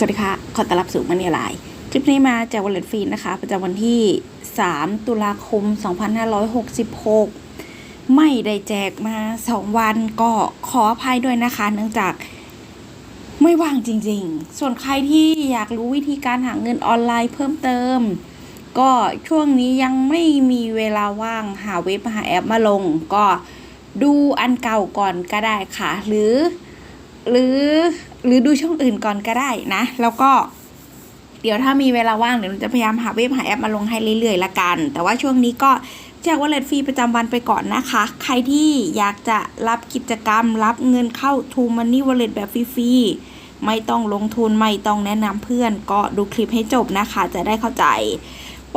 สวัสดีค่ะ ขอต้อนรับสู่มันนี่ไลน์คลิปนี้มาจากวอลเล็ตฟีนนะคะ ประจำวันที่ 3 ตุลาคม 2566 ไม่ได้แจกมา 2 วันก็ขออภัยด้วยนะคะ เนื่องจากไม่ว่างจริงๆ ส่วนใครที่อยากรู้วิธีการหาเงินออนไลน์เพิ่มเติม ก็ช่วงนี้ยังไม่มีเวลาว่างหาเว็บหาแอปมาลง ก็ดูอันเก่าก่อนก็ได้ค่ะ หรือ หรือ หรือดูช่องอื่นก่อนก็ได้นะ แล้วก็เดี๋ยวถ้ามีเวลาว่างเดี๋ยวจะพยายามหาเว็บหาแอปมาลงให้เรื่อยๆละกัน แต่ว่าช่วงนี้ก็แจกวอลเล็ตฟรีประจำวันไปก่อนนะคะ ใครที่อยากจะรับกิจกรรม รับเงินเข้า True Money Wallet แบบฟรีๆไม่ต้องลงทุนไม่ต้องแนะนำเพื่อน ก็ดูคลิปให้จบนะคะ จะได้เข้าใจ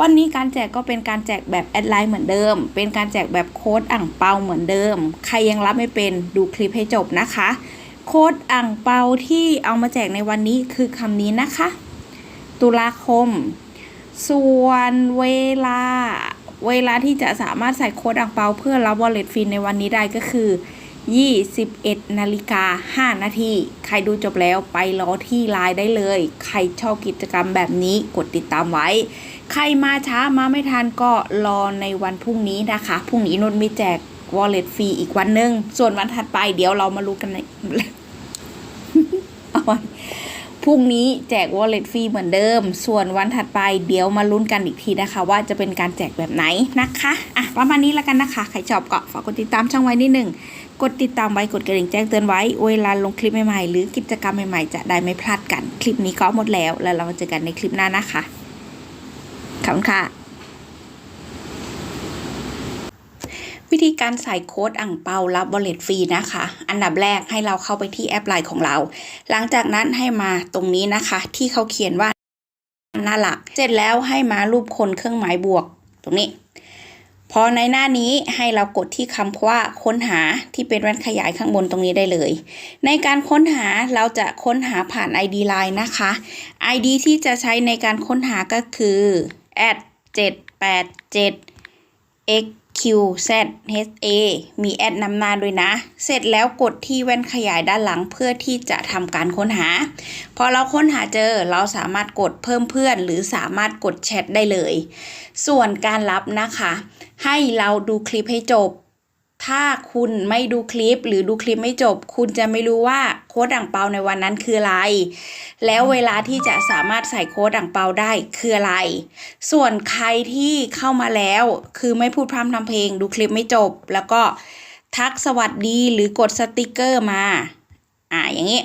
วันนี้การแจกก็เป็นการแจกแบบแอดไลน์เหมือนเดิม เป็นการแจกแบบโค้ดอ่างเปาเหมือนเดิม ใครยังรับไม่เป็นดูคลิปให้จบนะคะ โค้ดอ่างเปาที่เอามาแจกในวันนี้คือคำนี้นะคะ ตุลาคม ส่วนเวลา เวลาที่จะสามารถใส่โค้ดอ่างเปาเพื่อรับวอลเล็ตฟรีในวันนี้ได้ก็คือ 21นาฬิกา5นาทีใครดูจบแล้วไปรอที่ไลน์ได้เลย ใครชอบกิจกรรมแบบนี้กดติดตามไว้ ใครมาช้ามาไม่ทันก็รอในวันพรุ่งนี้นะคะ พรุ่งนี้นนท์มีแจก วอลเล็ตฟรีอีกวันหนึ่งส่วนวันถัดไปเดี๋ยวเรามารู้กันในเอาไว้พรุ่งนี้แจก wallet ฟรีเหมือนเดิม ส่วนวันถัดไปเดี๋ยวมาลุ้นกันอีกทีนะคะ ว่าจะเป็นการแจกแบบไหนนะคะอะประมาณนี้แล้วกันนะคะ ใครชอบก็ฝากกดติดตามช่องไว้นิดหนึ่งกดติดตามไว้กดกระดิ่งแจ้งเตือนไว้เวลาลงคลิปใหม่ๆ หรือกิจกรรมใหม่ๆ จะได้ไม่พลาดกัน คลิปนี้ก็หมดแล้ว แล้วเรามาเจอกันในคลิปหน้านะคะขอบคุณค่ะ วิธีการใส่โค้ดอ่างเปารับบอลเลตฟรีนะคะ อันดับแรกให้เราเข้าไปที่แอปไลน์ของเรา หลังจากนั้นให้มาตรงนี้นะคะ ที่เขาเขียนว่าหน้าหลัก เสร็จแล้วให้มารูปคนเครื่องหมายบวก ตรงนี้ พอในหน้านี้ให้เรากดที่คำว่าค้นหาที่เป็นแว่นขยายข้างบนตรงนี้ได้เลย ในการค้นหาเราจะค้นหาผ่าน ID Line นะคะ ID ที่จะใช้ในการค้นหาก็คือ 787x Q Z H A มีแอดนำหน้าด้วยนะ เสร็จแล้วกดที่แว่นขยายด้านหลังเพื่อที่จะทำการค้นหา พอเราค้นหาเจอเราสามารถกดเพิ่มเพื่อน หรือสามารถกดแชทได้เลย ส่วนการรับนะคะ ให้เราดูคลิปให้จบ ถ้าคุณไม่ดูคลิปหรือดูคลิปไม่จบ คุณจะไม่รู้ว่าโค้ดอ่างเปาในวันนั้นคืออะไร แล้วเวลาที่จะสามารถใส่โค้ดอ่างเปาได้คืออะไร ส่วนใครที่เข้ามาแล้ว คือไม่พูดพร่ำทำเพลง ดูคลิปไม่จบ แล้วก็ทักสวัสดีหรือกดสติกเกอร์มา อ่าอย่างนี้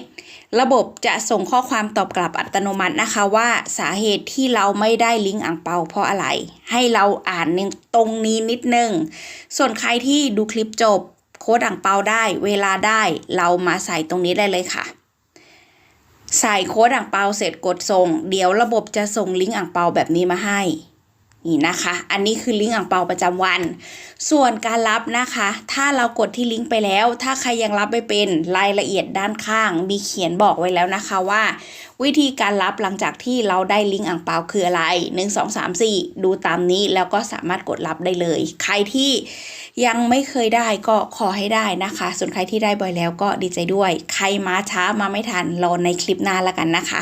ระบบจะส่งข้อความตอบกลับอัตโนมัตินะคะว่าสาเหตุที่เราไม่ได้ลิงก์อ่างเปาเพราะอะไร ให้เราอ่านตรงนี้นิดนึง ส่วนใครที่ดูคลิปจบ โค้ดอ่างเปาได้ เวลาได้เรามาใส่ตรงนี้ได้เลยค่ะ ใส่โค้ดอ่างเปาเสร็จกดส่ง เดี๋ยวระบบจะส่งลิงก์อ่างเปาแบบนี้มาให้ นี่นะคะ อันนี้คือลิงก์อ่างเปาประจำวัน ส่วนการรับนะคะ ถ้าเรากดที่ลิงก์ไปแล้ว ถ้าใครยังรับไม่เป็นรายละเอียดด้านข้าง มีเขียนบอกไว้แล้วนะคะว่า วิธีการรับหลังจากที่เราได้ลิงก์อ่างเปาคืออะไร 1 2 3 4 ดูตามนี้แล้วก็สามารถกดรับได้เลย ใครที่ยังไม่เคยได้ก็ขอให้ได้นะคะ ส่วนใครที่ได้บ่อยแล้วก็ดีใจด้วย ใครมาช้ามาไม่ทันรอในคลิปหน้าละกันนะคะ